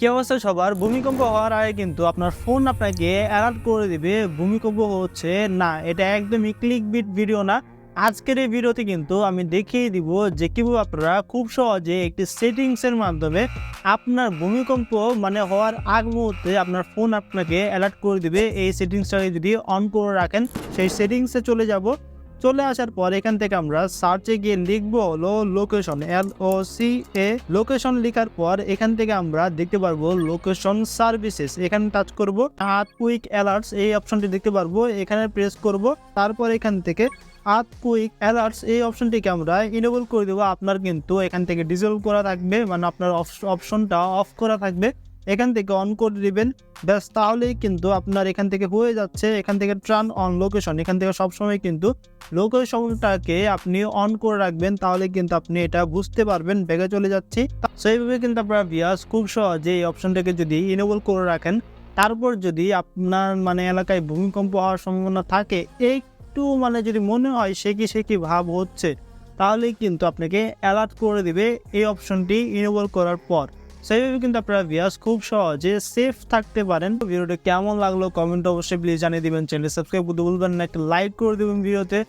কি অবস্থা সবার? ভূমিকম্প হওয়ার আগে কিন্তু আপনার ফোন আপনাকে অ্যালার্ট করে দিবে, ভূমিকম্প হচ্ছে না। এটা একদমই ক্লিক বিট ভিডিও না। আজকের এই ভিডিওতে কিন্তু আমি দেখিয়ে দিব যে কীভাবে আপনারা খুব সহজে একটি সেটিংসের মাধ্যমে আপনার ভূমিকম্প মানে হওয়ার আগ মুহূর্তে আপনার ফোন আপনাকে অ্যালার্ট করে দিবে। এই সেটিংসটাকে যদি অন করে রাখেন, সেই সেটিংসে চলে যাব। চলে আসার পর এখান থেকে আমরা সার্চে গিয়ে লিখব হলো location L O C A location লেখার পর এখান থেকে আমরা দেখতে পারব লোকেশন সার্ভিসেস এখানে টাচ করব আট কুইক অ্যালার্টস এই অপশনটি দেখতে পারব। এখানে প্রেস করব, তারপর এখান থেকে আট কুইক অ্যালার্টস এই অপশনটিকে আমরা ইনেবল করে দেবো। আপনার কিন্তু এখান থেকে ডিজেবল করা থাকবে মানে আপনার অপশনটা অফ করা থাকবে। এখান থেকে অন করে দিবেন। ব্যাস, তাহলেই কিন্তু আপনার এখান থেকে হয়ে যাচ্ছে। এখান থেকে ট্রান অন লোকেশন এখান থেকে সবসময় কিন্তু লোকেশনটাকে আপনি অন করে রাখবেন, তাহলে কিন্তু আপনি এটা বুঝতে পারবেন, বেগে চলে যাচ্ছি। সেইভাবে কিন্তু আপনার বিয়াস খুব সহজে এই অপশনটাকে যদি ইনেবল করে রাখেন, তারপর যদি আপনার মানে এলাকায় ভূমিকম্প হওয়ার সম্ভাবনা থাকে, একটু মানে যদি মনে হয় সে কি সে কি ভাব হচ্ছে তাহলে কিন্তু আপনাকে অ্যালার্ট করে দিবে এই অপশনটি ইনেবল করার পর। সেইভাবে কিন্তু আপনারা ভিয়াস খুব সহজে সেফ থাকতে পারেন। ভিডিওটা কেমন লাগল কমেন্ট অবশ্যই প্লিজ জানিয়ে দিবেন। চ্যানেল সাবস্ক্রাইব করতে ভুলবেন না, একটা লাইক করে দেবেন ভিডিওতে।